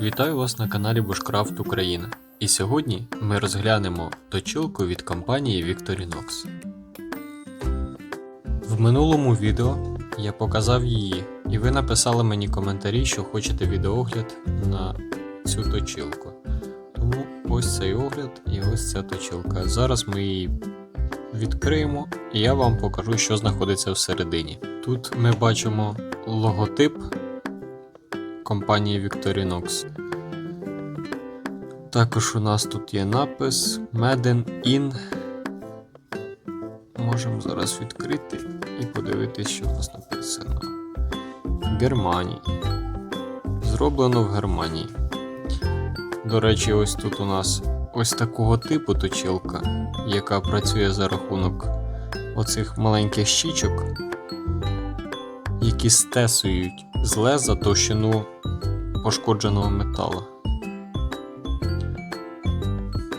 Вітаю вас на каналі Bushcraft Україна. І сьогодні ми розглянемо точилку від компанії Victorinox. В минулому відео я показав її, і ви написали мені коментарі, що хочете відеогляд на цю точилку. Тому ось цей огляд і ось ця точилка. Зараз ми її відкриємо, і я вам покажу, що знаходиться всередині. Тут ми бачимо логотип компанії Victorinox. Також у нас тут є напис Made in. Можемо зараз відкрити і подивитися, що у нас написано. Германії. Зроблено в Германії. До речі, ось тут у нас ось такого типу точилка, яка працює за рахунок оцих маленьких щічок, які стесують з леза товщину пошкодженого металу.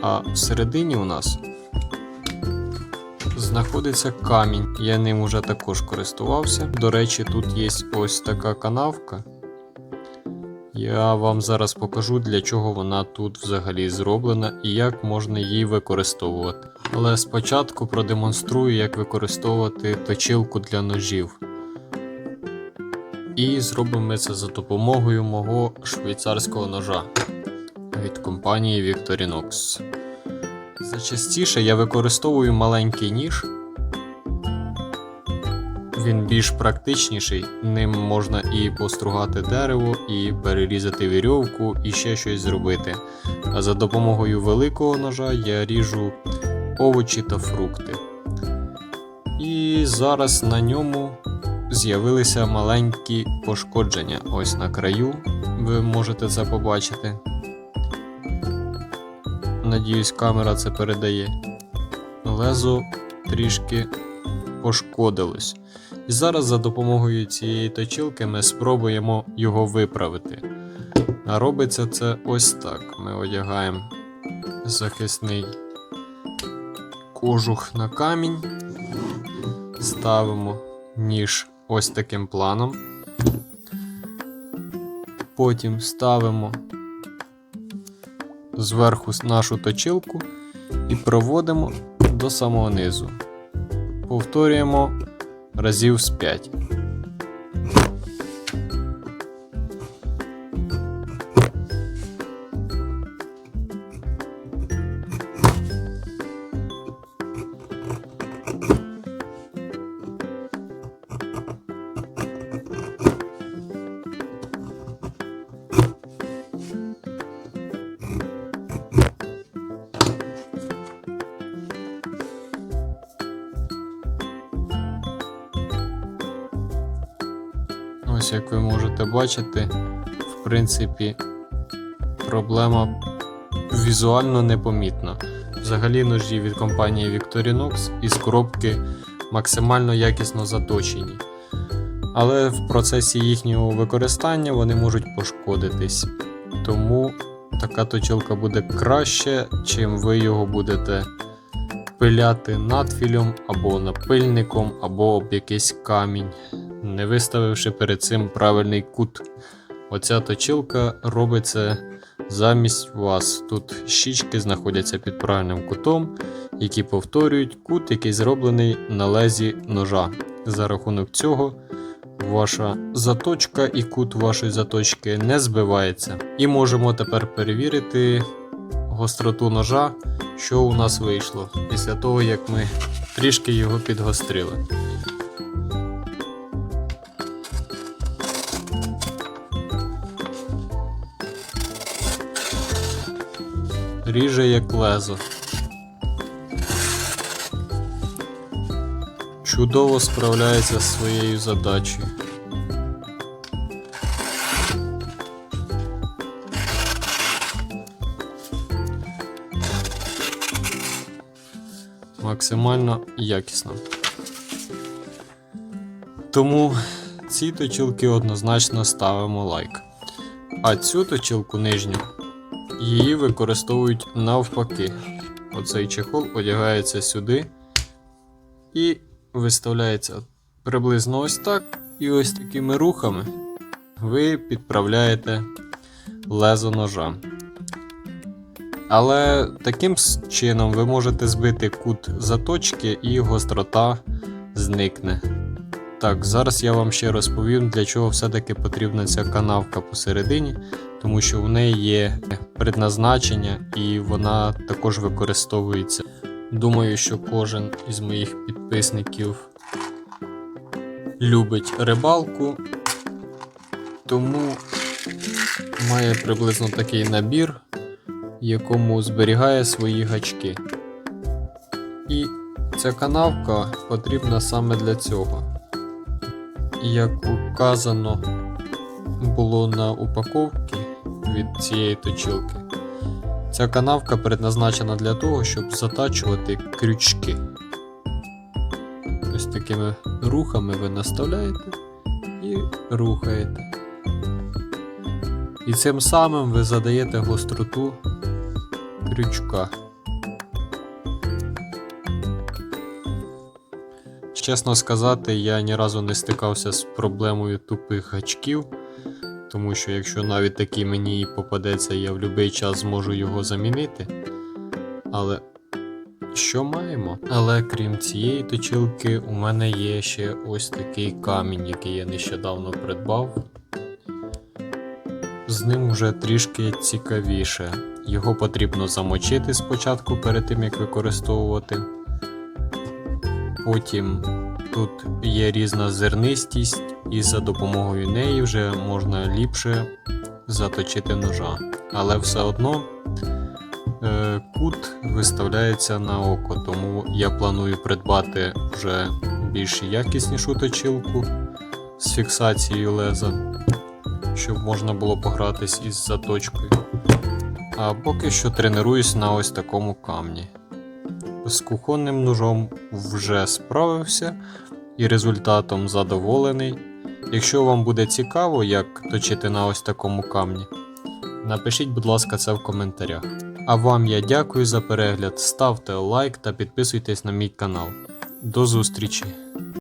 А всередині у нас знаходиться камінь. Я ним уже також користувався. До речі, тут є ось така канавка. Я вам зараз покажу, для чого вона тут взагалі зроблена і як можна її використовувати. Але спочатку продемонструю, як використовувати точилку для ножів. І зробимо ми це за допомогою мого швейцарського ножа від компанії Victorinox. Зачастіше я використовую маленький ніж. Він більш практичніший, ним можна і постругати дерево, і перерізати вірьовку, і ще щось зробити. А за допомогою великого ножа я ріжу овочі та фрукти. І зараз на ньому з'явилися маленькі пошкодження. Ось на краю ви можете це побачити. Надіюсь, камера це передає. Лезо трішки пошкодилось. І зараз за допомогою цієї точилки ми спробуємо його виправити. А робиться це ось так. Ми одягаємо захисний кожух на камінь, ставимо ніж ось таким планом. Потім ставимо зверху нашу точилку і проводимо до самого низу. Повторюємо разів з 5. Ось як ви можете бачити, в принципі, проблема візуально непомітна. Взагалі ножі від компанії Victorinox із коробки максимально якісно заточені. Але в процесі їхнього використання вони можуть пошкодитись. Тому така точилка буде краще, чим ви його будете пиляти надфілем або напильником, або об якийсь камінь не виставивши перед цим правильний кут. Оця точилка робиться замість вас. Тут щічки знаходяться під правильним кутом, які повторюють кут, який зроблений на лезі ножа. За рахунок цього ваша заточка і кут вашої заточки не збивається. І можемо тепер перевірити гостроту ножа, що у нас вийшло після того, як ми трішки його підгострили. Ріже як лезо. Чудово справляється з своєю задачею. Максимально якісно. Тому ці точилки однозначно ставимо лайк. А цю точилку нижню її використовують навпаки. Оцей чехол одягається сюди і виставляється приблизно ось так. І ось такими рухами ви підправляєте лезо ножа. Але таким чином ви можете збити кут заточки і гострота зникне. Так, зараз я вам ще розповім, для чого все-таки потрібна ця канавка посередині, тому що в неї є предназначення і вона також використовується. Думаю, що кожен із моїх підписників любить рибалку, тому має приблизно такий набір, якому зберігає свої гачки. І ця канавка потрібна саме для цього. Як указано було на упаковці від цієї точилки, ця канавка предназначена для того, щоб затачувати крючки. Ось такими рухами ви наставляєте і рухаєте. І цим самим ви задаєте гостроту крючка. Чесно сказати, я ні разу не стикався з проблемою тупих гачків, тому що якщо навіть такий мені попадеться, я в будь-який час зможу його замінити. Але що маємо? Але крім цієї точилки, у мене є ще ось такий камінь, який я нещодавно придбав. З ним вже трішки цікавіше. Його потрібно замочити спочатку перед тим як використовувати. Потім тут є різна зернистість, і за допомогою неї вже можна ліпше заточити ножа. Але все одно е, кут виставляється на око, тому я планую придбати вже більш якіснішу точилку з фіксацією леза, щоб можна було погратись із заточкою. А поки що тренуюсь на ось такому камні. З кухонним ножом вже справився і результатом задоволений. Якщо вам буде цікаво, як точити на ось такому камні, напишіть, будь ласка, це в коментарях. А вам я дякую за перегляд, ставте лайк та підписуйтесь на мій канал. До зустрічі!